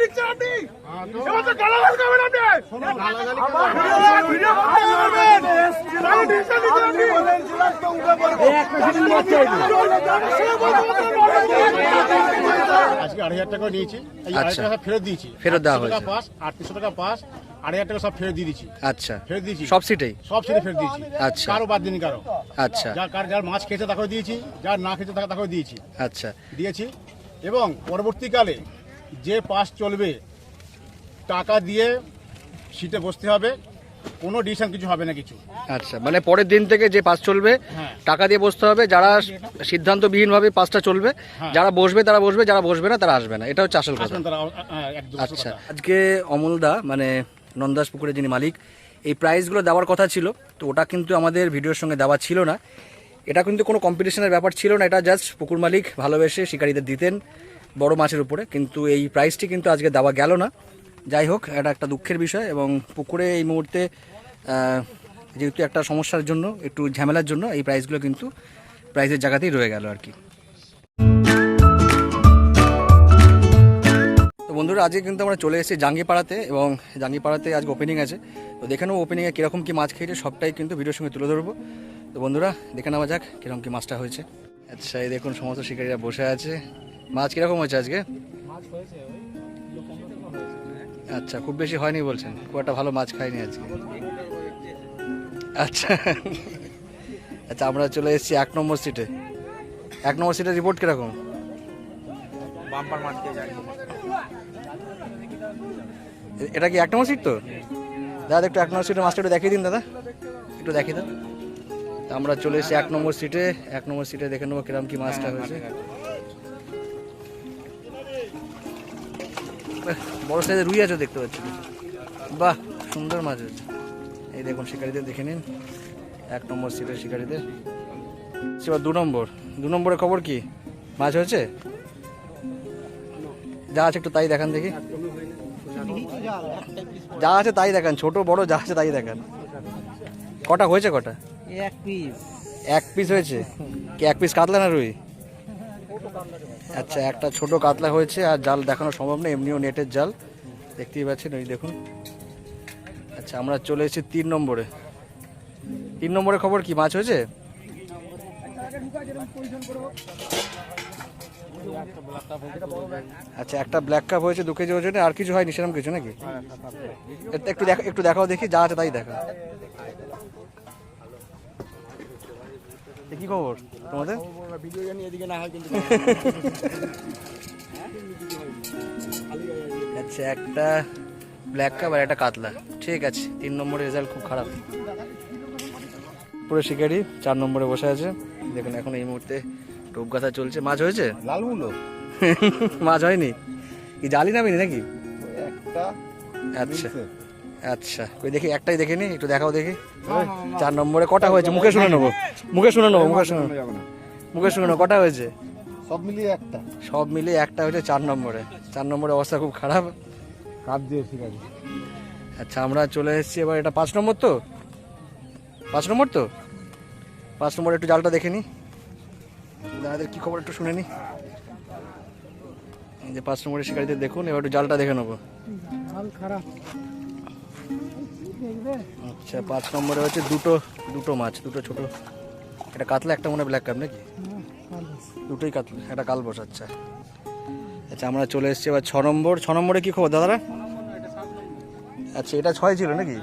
নিচ্ছেন আপনি? এবার তো গালাগাল করবেন আপনি। আপনি আজকে আড়াই হাজার টাকা নিয়েছি। এই আড়াই আচ্ছা। টাকা ফেরত দিয়েছি। ফেরত দেওয়া 800 টাকা হয়েছে। পাস আটশো টাকা পাস আড়াই হাজার টাকা সব ফেরত দিয়ে দিচ্ছি আচ্ছা। ফেরত দিয়েছি। সব সিটেই? সব ছেড়ে ফেরত দিয়েছি। আচ্ছা। কারও বাদ দিন কারও। আচ্ছা। যার কার যার মাছ খেয়েছে তাকেও দিয়েছি যার না খেয়েছে তাকে তাকেও দিয়েছি। আচ্ছা। দিয়েছি। এবং পরবর্তীকালে যে পাস চলবে টাকা দিয়ে সিটে বসতে হবে কোনো ডিসিশন কিছু হবে না কিছু আচ্ছা মানে পরের দিন থেকে যে পাস চলবে হ্যাঁ। টাকা দিয়ে বসতে হবে যারা সিদ্ধান্তবিহীনভাবে পাসটা চলবে হ্যাঁ। যারা বসবে তারা বসবে যারা বসবে না তারা আসবে না এটা হচ্ছে আসল কথা আচ্ছা। আজকে অমলদা মানে নন্দাস পুকুরের যিনি মালিক এই প্রাইসগুলো দেওয়ার কথা ছিল তো ওটা কিন্তু আমাদের ভিডিওর সঙ্গে দেওয়া ছিল না এটা কিন্তু কোনো কম্পিটিশনের ব্যাপার ছিল না এটা জাস্ট পুকুর মালিক ভালোবেসে শিকারীদের দিতেন বড় মাছের উপরে, কিন্তু এই প্রাইসটি কিন্তু আজকে দেওয়া গেল না। যাই হোক, এটা একটা দুঃখের বিষয় এবং পুকুরে এই মুহূর্তে যেহেতু একটা সমস্যার জন্য, একটু ঝামেলার জন্য, এই প্রাইসগুলো কিন্তু প্রাইসের জায়গাতেই রয়ে গেল আর কি। তো বন্ধুরা, আজকে কিন্তু আমরা চলে এসেছি জাঙ্গিপাড়াতে এবং জাঙ্গিপাড়াতে আজকে ওপেনিং আছে। তো দেখে নেব ওপেনিংয়ে কীরকম কী মাছ খেয়েছে, সবটাই কিন্তু ভিডিওর সঙ্গে তুলে ধরবো। তো বন্ধুরা, দেখে নেওয়া যাক কীরকম কী মাছটা হয়েছে। আচ্ছা এই দেখুন, সমস্ত শিকারীরা বসে আছে। মাছ কীরকম হয়েছে আজকে? আচ্ছা খুব বেশি হয়নি বলছেন? খুব একটা ভালো মাছ খাইনি আজকে। আচ্ছা। আচ্ছা আমরা চলে এসেছি এক নম্বর সিটে। এক নম্বর সিটের রিপোর্ট কীরকম? এটা কি এক নম্বর সিট তো? দাদা একটু এক নম্বর সিটের মাছটা একটু দেখিয়ে দিন দাদা। একটু দেখিয়ে দেন। আমরা চলে এসেছি এক নম্বর সিটে। এক নম্বর সিটে দেখে নেব কিরম কি মাছটা হয়েছে। বড় সাইজের রুই আছে দেখতে পাচ্ছি বাহ সুন্দর মাছ হয়েছে। এই দেখুন শিকারীদের দেখে নিন। এক নম্বর সিটের শিকারীদের। এবার দু নম্বর। দু নম্বরের খবর কি? মাছ হয়েছে? যা আছে একটু তাই দেখান দেখি। যা আছে তাই দেখান ছোট বড় যা আছে তাই দেখান। কটা হয়েছে কটা? এক পিস এক পিস হয়েছে? কি এক পিস কাতলা না রুই? আচ্ছা একটা ছোট কাতলা হয়েছে আর জাল দেখানো সম্ভব না এমনিও নেটের জাল। দেখতেই পাচ্ছেন ওই দেখুন। আচ্ছা আমরা চলে এসেছি তিন নম্বরে। তিন নম্বরে খবর কি মাছ হয়েছে? আচ্ছা একটা ব্ল্যাক কাপ হয়েছে দু কেজি ওজনে আর কিছু হয়নি সেরকম কিছু নাকি? একটু দেখা একটু দেখাও দেখি যা আছে তাই দেখা। কি খবর? তোমাদের? ভিডিও জানি এদিকে না হয় কিন্তু আচ্ছা একটা ব্ল্যাক কাপ আর একটা কাতলা। ঠিক আছে তিন নম্বরের রেজাল্ট খুব খারাপ। পুরো শিকারি চার নম্বরে বসে আছে। দেখুন এখন এই মুহূর্তে টোপ গাথা চলছে। মাছ হয়েছে? লাল মুলো মাছ হয়নি? কি জালি নামিনি নাকি? একটা আচ্ছা। আচ্ছা ওই দেখি একটাই দেখে নি একটু দেখাও দেখি। চার নম্বরে কটা হয়েছে? মুখে শুনে নেব। মুখে শুনে নেব মুখে শুনে মুখে শুনে নেব কটা হয়েছে? সব মিলিয়ে একটা। সব মিলিয়ে একটা হয়েছে চার নম্বরে। চার নম্বরে অবস্থা খুব খারাপ। কাপ দিয়ে ঠিক আছে। আচ্ছা আমরা চলে এসেছি এবার এটা পাঁচ নম্বর তো? পাঁচ নম্বর তো? পাঁচ নম্বর একটু জালটা দেখে নি। দাদাদের কি খবর একটু শুনে নি। এই যে পাঁচ নম্বরের শিকারীদের দেখুন এবার একটু জালটা দেখে নেব। খারাপ। আচ্ছা পাঁচ নম্বরে হচ্ছে দুটো দুটো মাছ, দুটো ছোট। একটা কাতলা, একটা মনে ব্ল্যাক কাপ নাকি? দুটোই কাতলা, একটা কালবোস আচ্ছা। আচ্ছা আমরা চলে এসেছি এবার ছ নম্বর। ছ নম্বরে কী খবর, দাদারা? আচ্ছা এটা ছয় ছিল নাকি?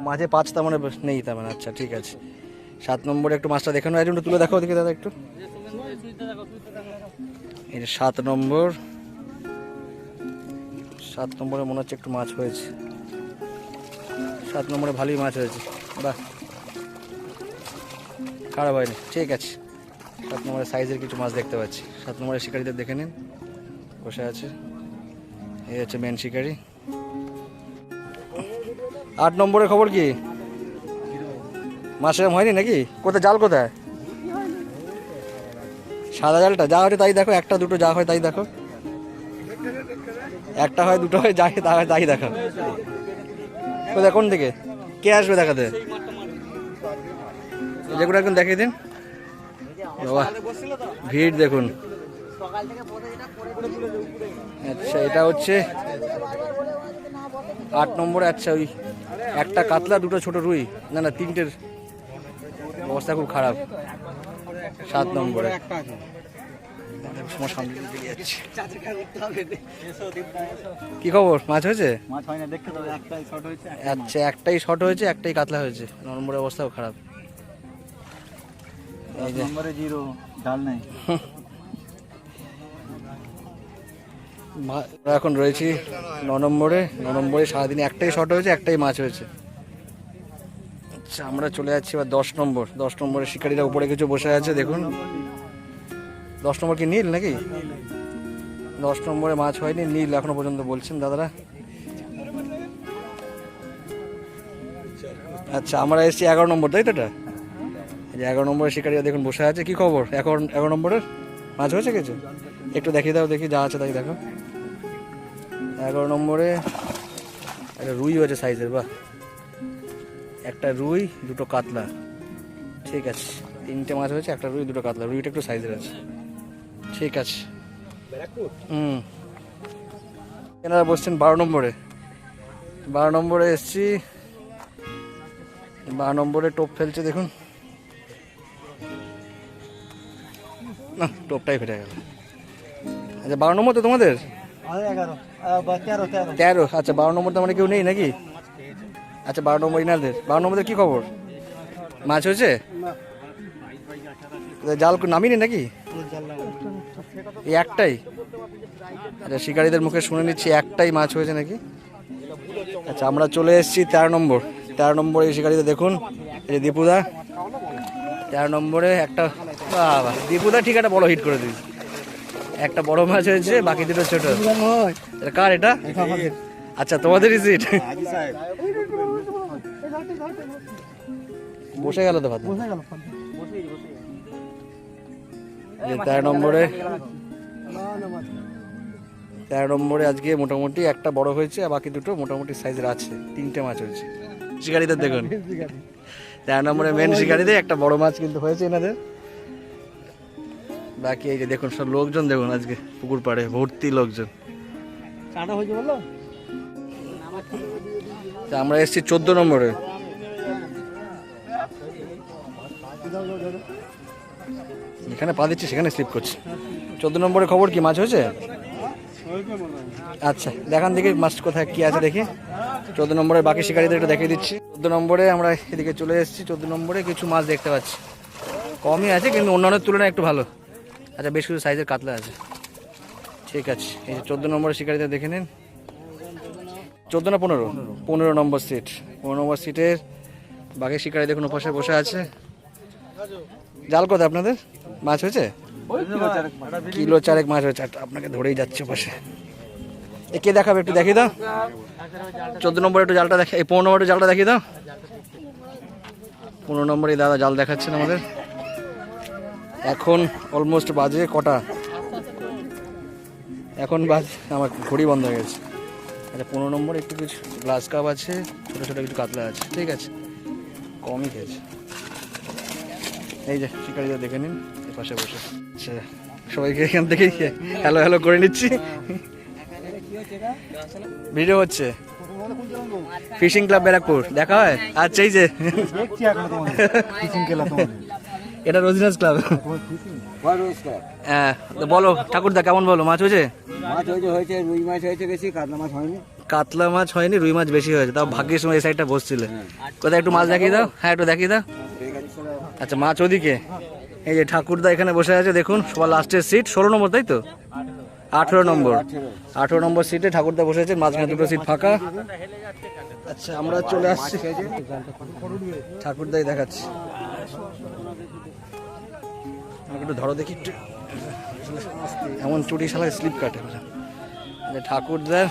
মাঝে পাঁচ, তার মানে নেই, তার মানে আচ্ছা ঠিক আছে। সাত নম্বরে একটু মাছটা দেখানো একটু তুলে দেখো দেখি দাদা, একটু। যে সাত নম্বর। সাত নম্বরে মনে হচ্ছে একটু মাছ হয়েছে। সাত নম্বরে ভালোই মাছ হয়েছে। বাহ। খারাপ হয়নি। ঠিক আছে। সাত নম্বরের সাইজের কিছু মাছ দেখতে পাচ্ছি। সাত নম্বরের শিকারীদের দেখে নিন। বসে আছে। এই হচ্ছে মেন শিকারি। আট নম্বরের খবর কি? মাছ হয়নি নাকি? কোথায়? জাল কোথায়? সাদা জালটা যা হয় তাই দেখো। একটা, দুটো যা হয় তাই দেখো। একটা হয়, দুটো হয়, যা হয় তাই দেখো। কোথায় কোন দিকে? কে আসবে দেখাতে? যেগুলো একদম দেখিয়ে দিন। বাবা, ভিড় দেখুন। আচ্ছা এটা হচ্ছে আট নম্বরে আচ্ছা ওই একটা কাতলা, দুটো ছোট রুই। না না, তিনটের অবস্থা খুব খারাপ। সাত নম্বরে। আমার সামনে দিয়ে যাচ্ছে। কি খবর? মাছ হয়েছে? মাছ হয় না দেখতে তো একটাই শর্ট হয়েছে। আচ্ছা একটাই শর্ট হয়েছে একটাই কাতলা হয়েছে। নম্বরের অবস্থাও খারাপ। নম্বরে জিরো ডাল নেই। এখন রয়েছি ন নম্বরে ন নম্বরে সারাদিনে একটাই শট হয়েছে একটাই মাছ হয়েছে। আচ্ছা আমরা চলে যাচ্ছি এবার দশ নম্বর। দশ নম্বরে শিকারীরা উপরে কিছু বসে আছে দেখুন। দশ নম্বর কি নীল নাকি? দশ নম্বরে মাছ হয়নি, নীল এখনও পর্যন্ত বলছেন দাদারা। আচ্ছা আমরা এসেছি এগারো নম্বর, তাই তো এটা? যে এগারো নম্বরের শিকারীরা দেখুন বসে আছে, কি খবর? এখন এগারো নম্বরের? মাছ হয়েছে কিছু? একটু দেখিয়ে দাও, দেখি যা আছে তাই দেখো। এগারো নম্বরে একটা রুই হয়েছে সাইজের, বাহ। একটা রুই, দুটো কাতলা। ঠিক আছে, তিনটে মাছ হয়েছে, একটা রুই, দুটো কাতলা। রুইটা একটু সাইজের আছে। ঠিক আছে। হুম। এনারা বসছেন বারো নম্বরে। বারো নম্বরে এসছি। বারো নম্বরে টোপ ফেলছে দেখুন। না টোপটাই ফেটে গেল। আচ্ছা বারো নম্বর তো তোমাদের? তেরো আচ্ছা বারো নম্বর তো মানে কেউ নেই নাকি? আচ্ছা বারো নম্বর ইনারদের। বারো নম্বরের কী খবর? মাছ হয়েছে? জাল নামিনি নাকি? এই একটাই? আচ্ছা শিকারীদের মুখে শুনে নিচ্ছি, একটাই মাছ হয়েছে নাকি? আচ্ছা আমরা চলে এসেছি তেরো নম্বর। তেরো নম্বরে এই শিকারীদের দেখুন, এই দীপুদা। তেরো নম্বরে একটা, বাবা দীপুদা ঠিক একটা বড় হিট করে দিই একটা বড় মাছ হয়েছে, বাকি দুটো ছোট। কার এটা? আচ্ছা তোমাদেরই সিট বসে গেল তো ভাত? যে তেরো নম্বরে। তেরো নম্বরে আজকে মোটামুটি একটা বড় হয়েছে আর বাকি দুটো মোটামুটি সাইজের আছে। তিনটে মাছ হয়েছে। শিকারিদের দেখুন। তেরো নম্বরে মেন শিকারিদের। একটা বড় মাছ কিন্তু হয়েছে এনাদের। বাকি এই যে দেখুন সব লোকজন দেখুন আজকে পুকুর পাড়ে ভর্তি লোকজন। আমরা এসেছি চোদ্দ নম্বরে। যেখানে পা দিচ্ছি, সেখানে স্লিপ করছি। চোদ্দ নম্বরে খবর কি, মাছ হয়েছে? আচ্ছা দেখান দেখি মাছ কোথায়, কি আছে দেখি। চোদ্দ নম্বরে বাকি শিকারীদের একটু দেখিয়ে দিচ্ছি। চোদ্দ নম্বরে আমরা এদিকে চলে এসেছি, চোদ্দ নম্বরে কিছু মাছ দেখতে পাচ্ছি। কমই আছে, কিন্তু অন্যান্য তুলনায় একটু ভালো। আচ্ছা বেশ কিছু সাইজের কাতলা আছে। ঠিক আছে, এই যে চোদ্দ নম্বরের শিকারীদের দেখে নিন। চোদ্দ না পনেরো? পনেরো নম্বর সিট পনেরো নম্বর সিটের বাকি শিকারি দেখুন ওপাশে বসে আছে? জাল কত আপনাদের? মাছ হয়েছে? কিলো চারেক মাছ হয়েছে। আপনাকে ধরেই যাচ্ছে পাশে। এ কে দেখাবে একটু দেখিয়ে দাও। চোদ্দ নম্বরে একটু জালটা দেখে এই পনেরো নম্বরে জালটা দেখিয়ে দাও। পনেরো নম্বরে এই দাদা জাল দেখাচ্ছেন আমাদের। এখন অলমোস্ট বাজে কটা? এখন বাজে আমার ঘড়ি বন্ধ হয়ে গেছে। আচ্ছা পনেরো নম্বর একটু কিছু গ্লাস কাপ আছে ছোটো ছোটো কিছু কাতলা আছে। ঠিক আছে। কমই খেয়েছে। এই যে শিকারিদের দেখে নিন পাশে বসে। আচ্ছা সবাইকে এখান থেকেই হ্যালো হ্যালো করে নিচ্ছি। ভিডিও হচ্ছে। ফিশিং ক্লাব ব্যারাকপুর, দেখা হয়? আচ্ছা এই যে। এটা রোজিনাস ক্লাব। হ্যাঁ তো বলো, ঠাকুরদা, কেমন বলো, মাছ হয়েছে? মাছ হয়েছে হয়েছে রুই মাছ হয়েছে বেশি কাতলা মাছ হয়নি কাতলা মাছ হয়নি রুই মাছ বেশি হয়েছে, তাও ভাগ্যের সময় এই সাইডটা বসছিল। কোথায় একটু মাছ দেখিয়ে দাও? হ্যাঁ একটু দেখিয়ে দাও। আচ্ছা মাছ ওদিকে এই যে ঠাকুরদা এখানে বসে আছে, দেখুন, সবার লাস্টের সিট ষোলো নম্বর, তাই তো? আঠেরো নম্বর। আঠেরো নম্বর সিটে ঠাকুরদা বসে আছেন, মাঝখানে দুটো সিট ফাঁকা। আচ্ছা আমরা চলে আসছি। ঠাকুরদাই দেখাচ্ছি। একটু ধরো দেখি এমন চুটি শালায় স্লিপ কাটে ঠাকুরদার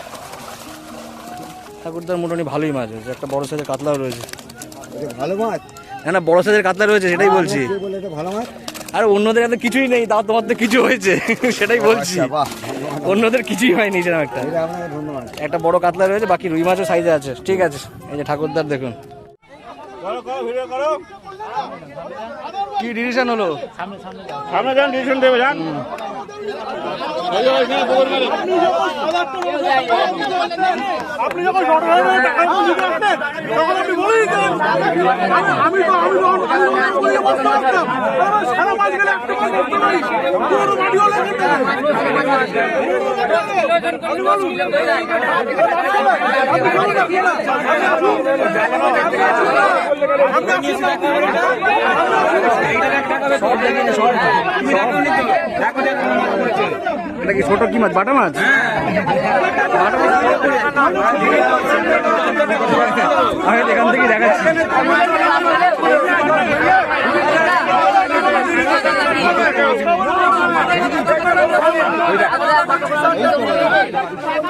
ঠাকুরদার মোটামুটি ভালোই মাছ হয়েছে একটা বড় সাইজের কাতলাও রয়েছে। ভালো মাছ? না না বড় সাইজের কাতলা রয়েছে সেটাই বলছি। কে বলে এটা ভালো মাছ। আর অন্যদের এত কিছুই নেই তাও তোমার তো কিছু হয়েছে সেটাই বলছি। আচ্ছা, অন্যদের কিছুই হয়নি সেরকম একটা। এটা আপনাকে ধন্যবাদ। একটা বড় কাতলা রয়েছে বাকি রুই মাছও সাইজে আছে ঠিক আছে। এই যে ঠাকুরদার দেখুন। কি ডিসিশন হলো? সামনে যান ডিসিশন দেবে যান। আপনি যখন তখন আপনি বলে দিতেন আমি- তো আমি সারা মাছ গেলে একটা মাছ ধরতে পারি পুরো মাটি হলে খেতে হবে। এটা কি ছোট কি মাছ? বাটা মাছ? আমি এখান থেকে দেখাচ্ছি। চারটা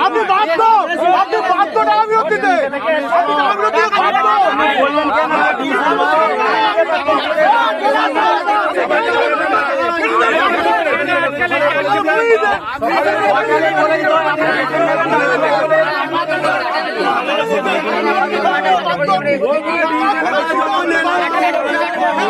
আপনি বাধ্য আপনি বাধ্য টাকা ফেরত দিতে আপনি টাকা ফেরত দিতে বাধ্য এই টাকা ফেরত দিতে বাধ্য এই টাকা ফেরত দিতে তো যা ডিসিশন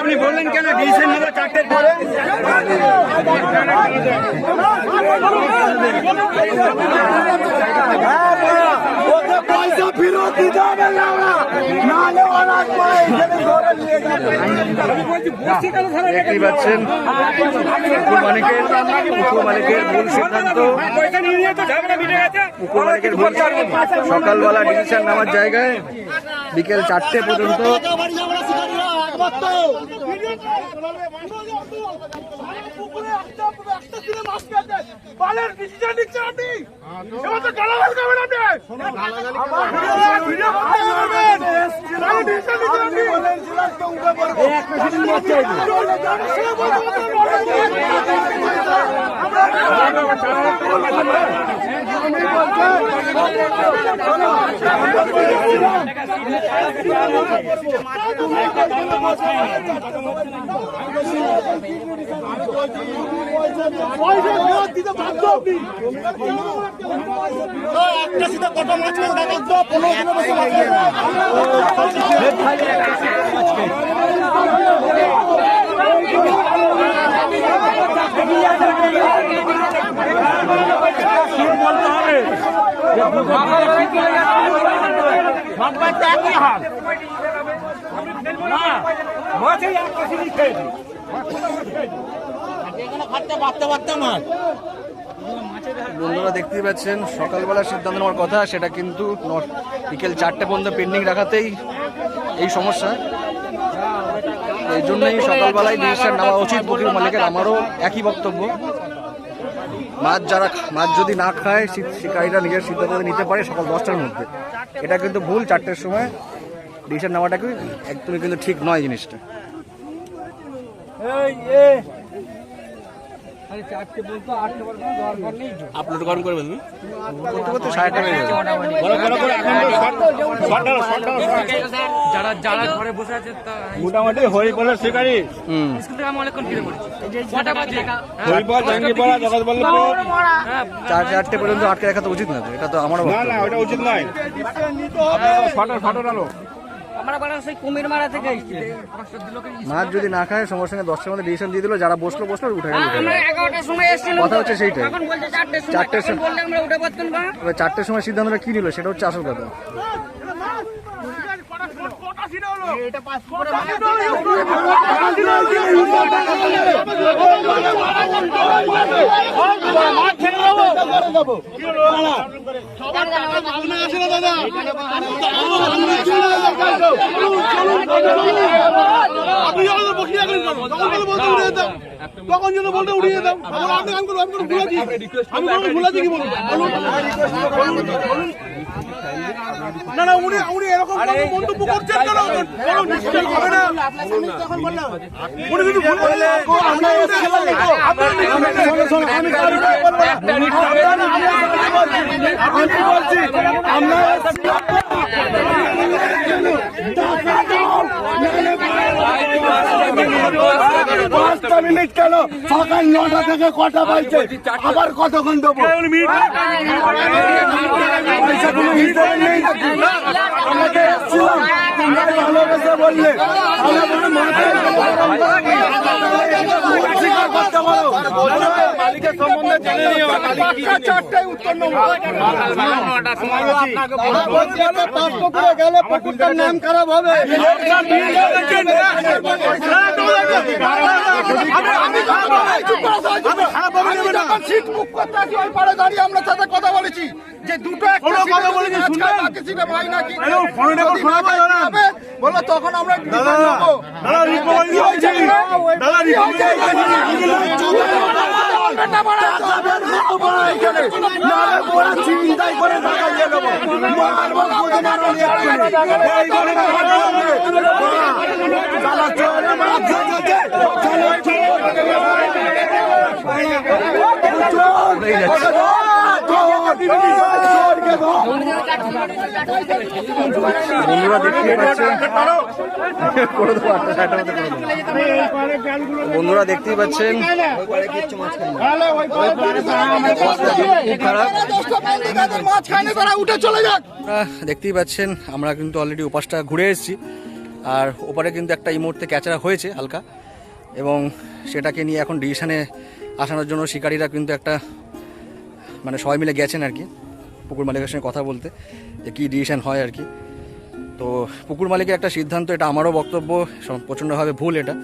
বললেন কেন? ডিসিশন নেবে চারটের পরে। পয়সা ফেরত দিতে হবে না নাহলে অনাথ পায় ধরে নিয়ে যাবে দেখতেই পাচ্ছেন পুকুর মালিকের ভুল সিদ্ধান্ত। পুকুর ভুল সকালবেলা ডিসিশন নেওয়ার জায়গায় বিকেল চারটে পর্যন্ত বালের ডিসিশন নিচ্ছেন আপনি? এবার তো গালাগাল করবেন আপনি। আমার করতে পারবেন বালের ডিসিশন নিচ্ছেন আপনি বলেছিলাম বন্ধুরা দেখতেই পাচ্ছেন, সকালবেলা সিদ্ধান্ত নেওয়ার কথা, সেটা কিন্তু বিকেল চারটে পর্যন্ত পেন্ডিং রাখাতেই এই সমস্যা। এই জন্যই সকালবেলায় ডিসিশন নেওয়া উচিত বকির মালিকের আমারও একই বক্তব্য। মাছ যারা মাছ যদি না খায় শিকারীরা নিজের সিদ্ধান্ত নিতে পারে সকাল দশটার মধ্যে। এটা কিন্তু ভুল চারটের সময়। ডিসিশন নেওয়াটা কি একদমই কিন্তু ঠিক নয় জিনিসটা। আপলোড কখন করবে তুমি করতে করতে সাড়ে আটটা বেজে যাবে। যারা যারা ঘরে বসে আছে মোটামুটি হরিপালের শিকারি হুম স্কুল থেকে আমি অনেকক্ষণ ফিরে পড়েছি কটা বাজে হরিপাল জাঙ্গিপাড়া জগৎবল্লভপুর চার চারটে পর্যন্ত আটকে রাখা তো উচিত না এটা তো আমার না বক্তব্য। না ওটা উচিত নয় ফটো ফটো কুমির মারা থেকে মাছ যদি না খায় সঙ্গে সঙ্গে দশটার মধ্যে ডিসিশন দিয়ে দিল যারা বসল বসল উঠে গেল। এগারোটার সময় এসেছিলাম। কথা হচ্ছে সেইটাই। চারটের সময়। চারটের সময় সিদ্ধান্তটা কি নিল? সেটা হচ্ছে আসল কথা। আপনি যখন বসে তখন যেন বলতে উড়িয়ে যেতাম আমি আমি কোনো ভুল আছি আমি কোনো ভুল আছি কি বলুন বলুন। বলুন। না না উনি উনি এরকম কোনো মন্তব্য করছেন কেন? বলুন নিশ্চয় হবে না। উনি যদি ভুল বলে আমরা কেন সকাল নটা থেকে কটা বাজছে আবার কতক্ষণ দেবো পয়সা কোনো হিসেবে নেই ভালোবেসে বললে আমাদের মাথায় মালিকের সম্বন্ধে জেনে নিও চারটায় উত্তর নেব গেলে পুকুরটার নাম খারাপ হবে আমরা সাথে কথা বলেছি যে দুটো একটা কোনো সিটে কথা যদি বলেনি, মাছ শুনবে? খায়, বাকি সিটে ভাই নাকি আরে ও ফোনে দেখো, যদি শোনা না পায়, পায় না। কি হবে? বলল তখন আমরা দাদা রিপোর্ট হয়েছে চিন্তাই করে টাকা দিয়ে দেবো মারবো খুঁজে মারবো এই করে চালা, চল। মাছ ধরেছে চালা বন্ধুরা দেখতেই পাচ্ছেন। দেখতেই পাচ্ছেন, আমরা কিন্তু অলরেডি ওপাশটা ঘুরে এসেছি। আর ওপারে কিন্তু একটা এই মুহূর্তে ক্যাচরা হয়েছে হালকা। এবং সেটাকে নিয়ে এখন ডিসিশনে আসানোর জন্য শিকারীরা কিন্তু একটা মানে সবাই মিলে গেছেন আর কি, পুকুর মালিকের সঙ্গে কথা বলতে, যে কী ডিসিশান হয় আর কি। তো পুকুর মালিকের একটা সিদ্ধান্ত, এটা আমারও বক্তব্য প্রচণ্ডভাবে ভুল এটা।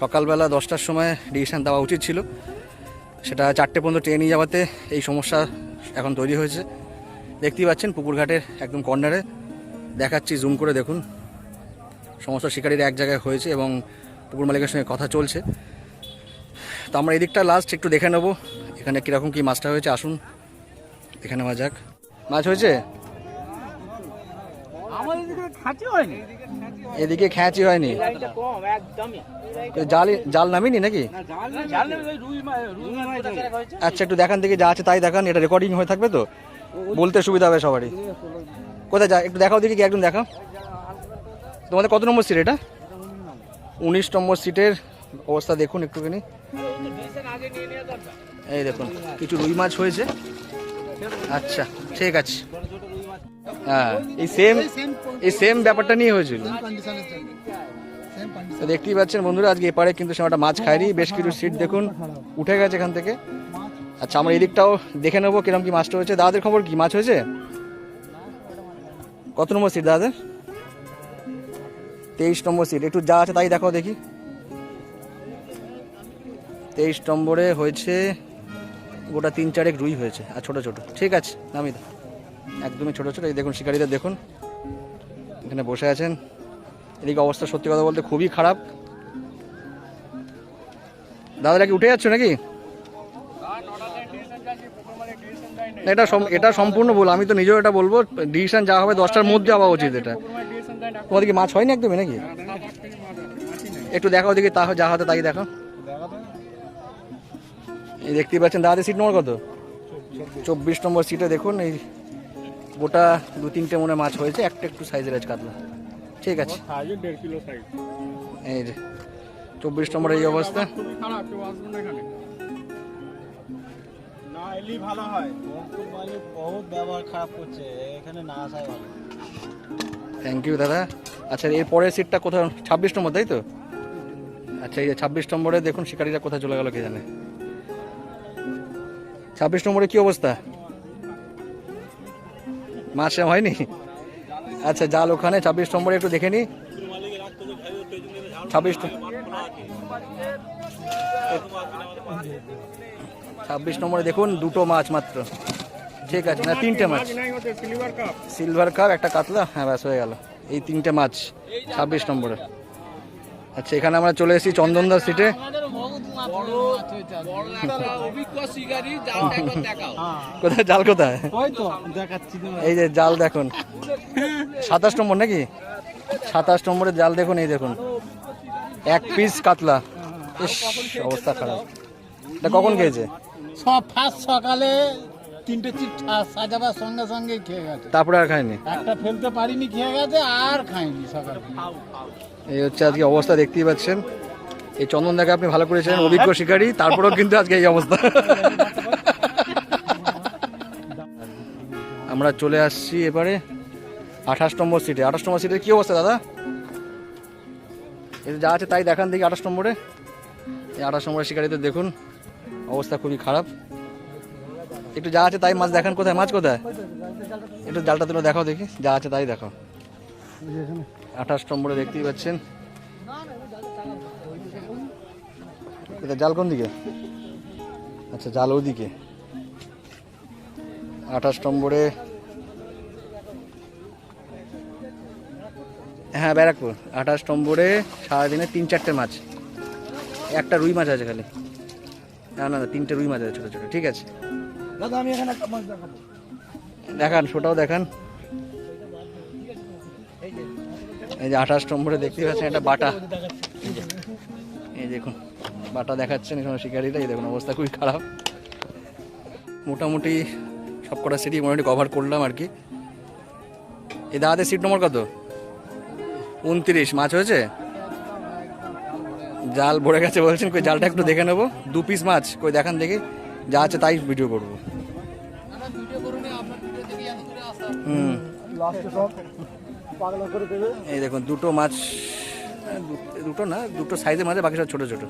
সকালবেলা দশটার সময় ডিসিশান দেওয়া উচিত ছিল। সেটা চারটে পর্যন্ত ট্রেনে যাওয়াতে এই সমস্যা এখন তৈরি হয়েছে। দেখতেই পাচ্ছেন পুকুরঘাটের একদম কর্নারে। দেখাচ্ছি জুম করে দেখুন। সমস্ত শিকারীরা এক জায়গায় হয়েছে এবং পুকুর মালিকের সঙ্গে কথা চলছে। তো আমরা এদিকটা লাস্ট একটু দেখে নেব। এখানে কীরকম কী মাছটা হয়েছে? আসুন এখানে নেওয়া যাক। মাছ হয়েছে? এদিকে খ্যাঁচি হয়নি। জাল জাল নামিনি নাকি? আচ্ছা একটু দেখান দেখি যা আছে তাই দেখান এটা রেকর্ডিং হয়ে থাকবে তো? বলতে সুবিধা হবে সবারই। কোথায় যা একটু দেখাও দেখি একদম দেখাও। তোমাদের কত নম্বর সিট এটা? উনিশ নম্বর সিটের অবস্থা দেখুন একটুখানি। এই দেখুন, কিছু রুই মাছ হয়েছে। আচ্ছা ঠিক আছে। হ্যাঁ এই সেম এই সেম ব্যাপারটা নিয়ে হয়েছিল। দেখতেই পাচ্ছেন বন্ধুরা, আজকে এপারে কিন্তু সেমাটা মাছ খায়নি। বেশ কিছু সিট দেখুন, উঠে গেছে এখান থেকে। আচ্ছা আমরা এদিকটাও দেখে নেব কিরম কি মাছটা হয়েছে। দাদাদের খবর কি? মাছ হয়েছে? কত নম্বর সিট দাদাদের? তেইশ নম্বর সিট একটু যা আছে তাই দেখো দেখি। তেইশ নম্বরে হয়েছে, গোটা তিন চারেক রুই হয়েছে, আর ছোট ছোট। ঠিক আছে, নামি দাও। একদমই ছোট ছোট, এই দেখুন শিকারীদের, দেখুন। এখানে বসে আছেন। এদিকে অবস্থা সত্যি কথা বলতে খুবই খারাপ। দাদারা কি উঠে যাচ্ছ নাকি? এটা এটা সম্পূর্ণ ভুল, আমি তো নিজেও এটা বলব। ডিসিশন যা হবে দশটার মধ্যে হওয়া উচিত এটা। তোমাদের কি মাছ হয়নি একদমই নাকি? একটু দেখি তা যা হতে তাই দেখো এই দেখতেই পাচ্ছেন দাদাদের সিট নম্বর কত? চব্বিশ নম্বর সিটে দেখুন এই গোটা দু তিনটে মনে মাছ হয়েছে একটা একটু সাইজের আছে কাতলা। ঠিক আছে। এই যে চব্বিশ নম্বর এই অবস্থা। না এলি ভালো বহুত ব্যবহার খারাপ করছে এখানে না আসাই ভালো। থ্যাংক ইউ দাদা। আচ্ছা এর পরের সিটটা কোথাও ছাব্বিশ নম্বর তাই তো? আচ্ছা এই যে ছাব্বিশ নম্বরে দেখুন শিকারীরা কোথায় চলে গেল কে জানে? ছাব্বিশ নম্বরে কি অবস্থা? মাছ হয়নি? আচ্ছা জাল ওখানে, ছাব্বিশ নম্বরে একটু দেখে নি। ছাব্বিশ ছাব্বিশ নম্বরে দেখুন, দুটো মাছ মাত্র। ঠিক আছে, না, তিনটে মাছ। সিলভার কাপ, একটা কাতলা হ্যাঁ ব্যাস, হয়ে গেল। এই তিনটে মাছ, ছাব্বিশ নম্বরে। আচ্ছা এখানে আমরা চলে এসেছি চন্দনদার সিটে। কোথায় জাল কোথায়? দেখাচ্ছি তো। এই যে জাল দেখুন। সাতাশ নম্বর নাকি? সাতাশ নম্বরের জাল দেখুন এই দেখুন। এক পিস কাতলা। ইস অবস্থা খারাপ। এটা কখন খেয়েছে? সব ফার্স্ট সকালে তিনটে চিট সাজাবার সঙ্গে সঙ্গে খেয়ে গেছে। তারপরে আর খায়নি? একটা ফেলতে পারিনি খেয়ে গেছে আর খাইনি সকালে। এই হচ্ছে আজকে অবস্থা দেখতেই পাচ্ছেন। এই চন্দন দাকে আপনি ভালো করেছিলেন অভিজ্ঞ শিকারী, তারপরেও কিন্তু আজকে এই অবস্থা। আমরা চলে আসছি এবারে আঠাশ নম্বর সিটে। আঠাশ নম্বর সিটের কি অবস্থা দাদা? এই যে আছে তাই দেখান দেখি আঠাশ নম্বরে। এই আঠাশ নম্বরের শিকারীদের দেখুন, অবস্থা খুবই খারাপ। একটু যা আছে তাই মাছ দেখান কোথায়? মাছ কোথায়? একটু জালটা তুলে দেখাও দেখি, যা আছে তাই দেখাও। আঠাশ নম্বরে দেখতেই পাচ্ছেন। এটা জাল কোন দিকে? আচ্ছা জাল ওদিকে আঠাশ নম্বরে। হ্যাঁ ব্যারাকপুর। আঠাশ নম্বরে সারাদিনে তিন চারটে মাছ। একটা রুই মাছ আছে খালি। না না না তিনটে রুই মাছ আছে ছোটো ছোটো। ঠিক আছে। দাদা আমি এখানে একটা মাছ দেখাবো। দেখান সেটাও দেখান। এই যে আঠাশ নম্বরে দেখতে পাচ্ছেন একটা বাটা। এই দেখুন। বাটা দেখাচ্ছেন এখানে শিকারিরা, এই দেখুন অবস্থা খুবই খারাপ। মোটামুটি সব কটা সিটি মোটামুটি কভার করলাম আর কি। এই দাদাদের সিট নম্বর কত? উনত্রিশ। মাছ হয়েছে? জাল ভরে গেছে বলছেন, কই জালটা একটু দেখে নেব। দু পিস মাছ, কই দেখান দেখি। যা আছে তাই ভিডিও করব। এই দেখুন, দুটো মাছ, দুটো না, দুটো সাইজের মাঝে বাকি সব ছোটো ছোটো।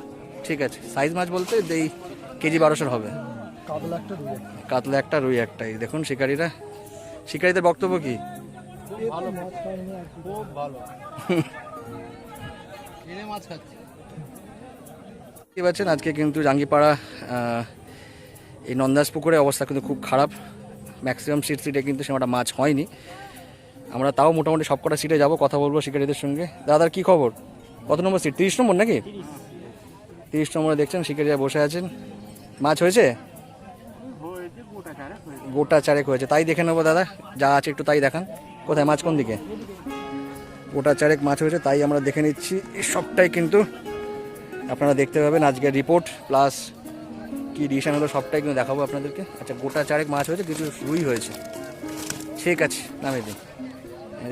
ঠিক আছে। সাইজ মাছ বলতে এই কেজি বারোশোর হবে। কাতলা একটা রুই একটাই দেখুন শিকারীরা। শিকারীদের বক্তব্য কি? দেখতে পাচ্ছেন আজকে কিন্তু জাঙ্গিপাড়া এই নন্দাস পুকুরের অবস্থা কিন্তু খুব খারাপ। ম্যাক্সিমাম সিট সিটে কিন্তু সেমাটা মাছ হয়নি। আমরা তাও মোটামুটি সব কটা সিটে যাব কথা বলব শিকারীদের সঙ্গে। দাদার কি খবর? কত নম্বর সিট তিরিশ নম্বর নাকি? তিরিশ নম্বরে দেখছেন, শিকারীরা বসে আছেন। মাছ হয়েছে? গোটা চারেক হয়েছে। তাই দেখে নেব দাদা, যা আছে একটু তাই দেখান। কোথায়, মাছ কোন দিকে? গোটা চারেক মাছ হয়েছে, তাই আমরা দেখে নিচ্ছি। সবটাই কিন্তু আপনারা দেখতে পাবেন আজকের রিপোর্ট, প্লাস কি ডিসিশন হলো সবটাই কিন্তু দেখাবো আপনাদেরকে। আচ্ছা গোটা চারেক মাছ হয়েছে, কিছু রুই হয়েছে। ঠিক আছে নামে দিন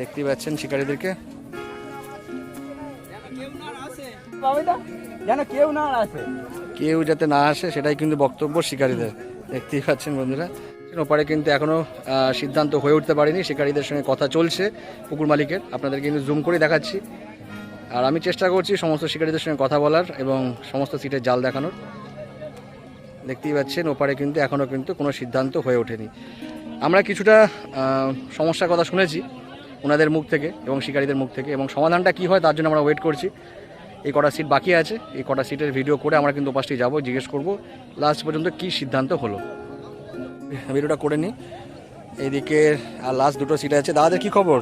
দেখতেই পাচ্ছেন শিকারীদেরকে। যেন কেউ না আসে। কেউ যাতে না আসে সেটাই কিন্তু বক্তব্য শিকারীদের। দেখতেই পাচ্ছেন বন্ধুরা। ওপারে কিন্তু এখনও আহ, সিদ্ধান্ত হয়ে উঠতে পারেনি। শিকারীদের সঙ্গে কথা চলছে পুকুর মালিকের। আপনাদের কিন্তু জুম করে দেখাচ্ছি। আর আমি চেষ্টা করছি সমস্ত শিকারীদের সঙ্গে কথা বলার এবং সমস্ত সিটের জাল দেখানোর। দেখতেই পাচ্ছেন ওপারে কিন্তু এখনও কিন্তু কোনো সিদ্ধান্ত হয়ে ওঠেনি। আমরা কিছুটা সমস্যার কথা শুনেছি ওনাদের মুখ থেকে এবং শিকারীদের মুখ থেকে এবং সমাধানটা কী হয় তার জন্য আমরা ওয়েট করছি। এই কটা সিট বাকি আছে এই কটা সিটের ভিডিও করে আমরা কিন্তু পাশটি যাব জিজ্ঞেস করব লাস্ট পর্যন্ত কি সিদ্ধান্ত হলো? ভিডিওটা করে নিই এইদিকে আর লাস্ট দুটো সিট আছে। দাদাদের কি খবর?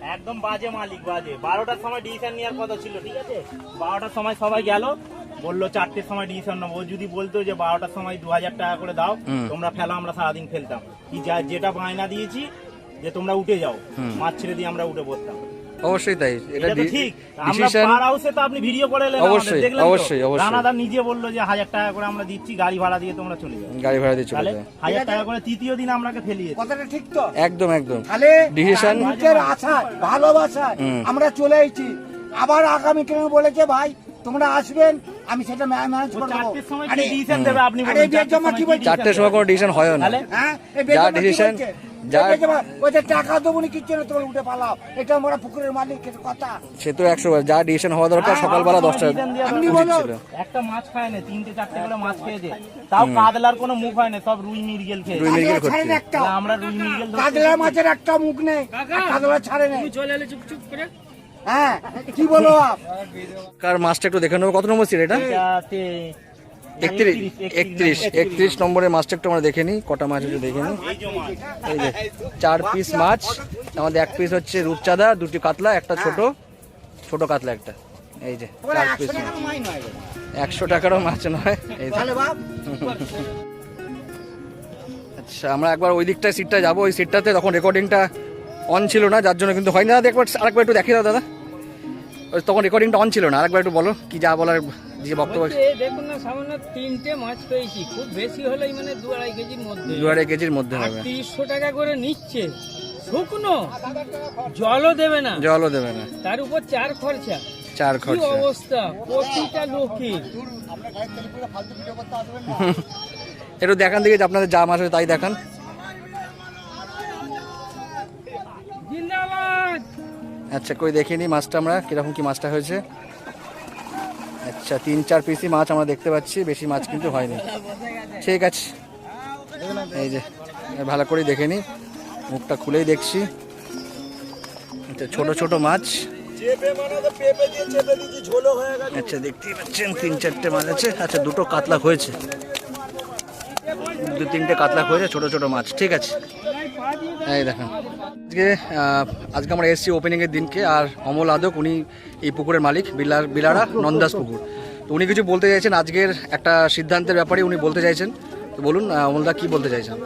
একদম বাজে মালিক বাজে। বারোটার সময় ডিসিশন নেওয়ার কথা ছিল ঠিক আছে? বারোটার সময় সবাই গেল বলল চারটের সময় ডিসিশন নেব। যদি বলতো যে বারোটার সময় দু হাজার টাকা করে দাও তোমরা ফেলা আমরা সারাদিন ফেলতাম। কি যা- যেটা বায়না দিয়েছি যে তোমরা উঠে যাও। মাছ ছেড়ে দিয়ে আমরা উঠে পড়তাম। অবশ্যই তাই এটা ঠিক। আমরা ডিসিশন পার হাউসে তো আপনি ভিডিও করে এলেন অবশ্যই, অবশ্যই, অবশ্যই। রানাদার নিজে বলল যে হাজার টাকা করে আমরা দিচ্ছি গাড়ি ভাড়া দিয়ে তোমরা চলে যাও। গাড়ি ভাড়া দিয়ে চলে হাজার টাকা করে তৃতীয় দিন আমরাকে ফেলিয়েছি। কথাটা ঠিক তো? একদম একদম। তাহলে ডিসিশন নিজের আশা ভালোবাসা আমরা চলে এসেছি আবার আগামী কেন বলেছে ভাই তোমরা আসবেন আমি সেটা ম্যানেজ করব চারটের সময় আরে ডিসিশন দেবে আপনি আরে কি বলছে? চারটের সময় কোনো ডিসিশন হয় না। হ্যাঁ এই যা জমা কি decision, বলছে? যা- এই বিয়ের জমা, ওই যে টাকা দেবো কিচ্ছু না তোমার উঠে পালাও। এটা আমরা পুকুরের মালিকের কথা। সে তো একশো যা ডিসিশন হওয়া দরকার সকালবেলা দশটা decision দেওয়া আপনি উচিত বলো। একটা মাছ খায় না তিনটে চারটে করে মাছ খেয়েছে তাও কাদলার কোনো মুখ হয় না সব রুই মিরগেল খেয়ে। রুই মিরগেল কাতলা ছাড়ে করছে। না একটা আমরা রুই মিরগেল ধরতে মাছের একটা মুখ নেই আর কাতলা ছাড়ে নেই চলে এলে চুপ চুপ করে। হ্যাঁ কি বলো কার মাছটা একটু দেখে নেব। কত নম্বর সিট এটা? একত্রিশ একত্রিশ একত্রিশ নম্বরের মাছটা একটু আমরা দেখে নিই কটা মাছ একটু দেখে নিই। এই যে চার পিস মাছ আমাদের এক পিস হচ্ছে রূপচাঁদা দুটি কাতলা একটা ছোট ছোট কাতলা একটা। এই যে চার পিস একশো টাকারও মাছ নয়। এই আচ্ছা আমরা একবার ওই দিকটায় সিটটা যাব। ওই সিটটাতে তখন রেকর্ডিংটা অন ছিল না যার জন্য কিন্তু হয়নি। দাদা একবার আরেকবার একটু দেখিয়ে দাও দাদা। ওই তখন রেকর্ডিংটা অন ছিল না। আরেকবার একটু বলো কি যা বলার যে বক্তব্য দেখুন না সামান্য তিনটে মাছ পেয়েছি। খুব বেশি হলেই মানে দু আড়াই কেজির মধ্যে। দু আড়াই কেজির মধ্যে হবে। তিরিশশো টাকা করে নিচ্ছে। শুকনো। জলও দেবে না। জলও দেবে না। তার উপর চার খরচা। চার খরচা। অবস্থা? প্রতিটা লোকের একটু দেখান দিকে আপনাদের যা মাছ হয় তাই দেখান। আচ্ছা কই দেখিনি মাছটা আমরা? কীরকম কি মাছটা হয়েছে? আচ্ছা তিন চার পিসি মাছ আমরা দেখতে পাচ্ছি, বেশি মাছ কিন্তু হয়নি। ঠিক আছে। এই যে ভালো করে দেখে নি। মুখটা খুলেই দেখছি। আচ্ছা ছোট ছোট মাছ। আচ্ছা দেখতেই পাচ্ছেন, তিন চারটে মাছ আছে। আচ্ছা দুটো কাতলা হয়েছে। দু তিনটে কাতলা হয়েছে, ছোট ছোট মাছ। ঠিক আছে। এই দেখেন। আজকে আজকে আমরা এসেছি ওপেনিংয়ের দিনকে আর অমল আদক উনি এই পুকুরের মালিক বিলার বিলারা নন্দাস পুকুর। তো উনি কিছু বলতে চাইছেন আজকের একটা সিদ্ধান্তের ব্যাপারে উনি বলতে চাইছেন। তো বলুন অমলদা কি বলতে চাইছেন?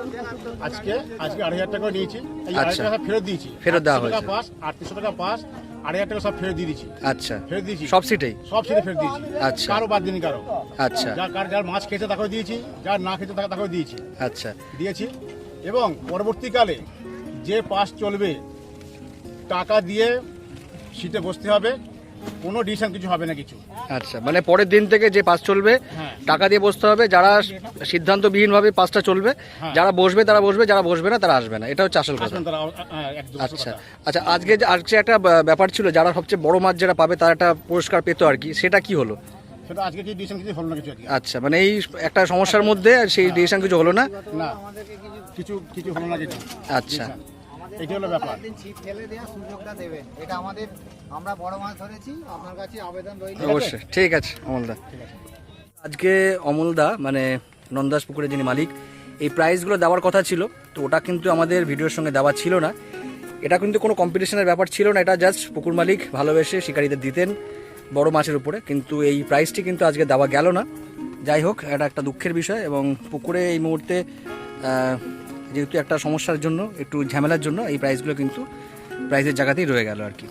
আজকে আজকে আড়াই হাজার টাকা নিয়েছি। আচ্ছা। টাকা ফেরত দিয়েছি। ফেরত দেওয়া 800 টাকা হয়েছে। পাস আটত্রিশশো টাকা পাস আড়াই হাজার টাকা সব ফেরত দিয়ে দিয়েছি। আচ্ছা। ফেরত দিয়েছি। সব সিটেই? সব ছেড়ে ফেরত দিয়েছি। আচ্ছা। কারও বাদ দিনই কারও। আচ্ছা। যার কার যার মাছ খেয়েছে তাকেও দিয়েছি যার না খেয়েছে তাকে তাকেও দিয়েছি। আচ্ছা। দিয়েছি। এবং পরবর্তীকালে যে পাস চলবে টাকা দিয়ে সিটে বসতে হবে কোনো ডিসিশন কিছু হবে না কিছু। আচ্ছা মানে পরের দিন থেকে যে পাস চলবে হ্যাঁ। টাকা দিয়ে বসতে হবে যারা সিদ্ধান্তবিহীনভাবে পাসটা চলবে হ্যাঁ। যারা বসবে তারা বসবে যারা বসবে না তারা আসবে না। এটা হচ্ছে আসল কথা। হ্যাঁ, একদম আচ্ছা আচ্ছা আজকে আজকে একটা ব্যাপার ছিল যারা সবচেয়ে বড় মাছ যারা পাবে তারা একটা পুরস্কার পেতো আর কি সেটা কি হলো? সেটা আজকে কি ডিসিশন কিছু হলো না কিছু আচ্ছা মানে এই একটা সমস্যার মধ্যে সেই ডিসিশন কিছু হলো না? না কিছু কিছু হলো না কিছু। আচ্ছা। এটি হলো ব্যাপার। ছিপ ফেলে দেওয়ার সুযোগটা দেবেন। এটা আমাদের আমরা বড় মাছ ধরেছি আপনার কাছে আবেদন রইল। অবশ্যই। ঠিক আছে? অমলদা আজকে অমলদা মানে নন্দাস পুকুরের যিনি মালিক এই প্রাইজগুলো দেওয়ার কথা ছিল তো ওটা কিন্তু আমাদের ভিডিওর সঙ্গে দেওয়া ছিল না। এটা কিন্তু কোনো কম্পিটিশনের ব্যাপার ছিল না এটা জাস্ট পুকুর মালিক ভালোবেসে শিকারীদের দিতেন বড় মাছের উপরে কিন্তু এই প্রাইজটি কিন্তু আজকে দেওয়া গেল না। যাই হোক এটা একটা দুঃখের বিষয় এবং পুকুরে এই মুহূর্তে যেহেতু একটা সমস্যার জন্য, একটু ঝামেলার জন্য এই প্রাইসগুলো কিন্তু প্রাইসের জায়গাতেই রয়ে গেল আর কি।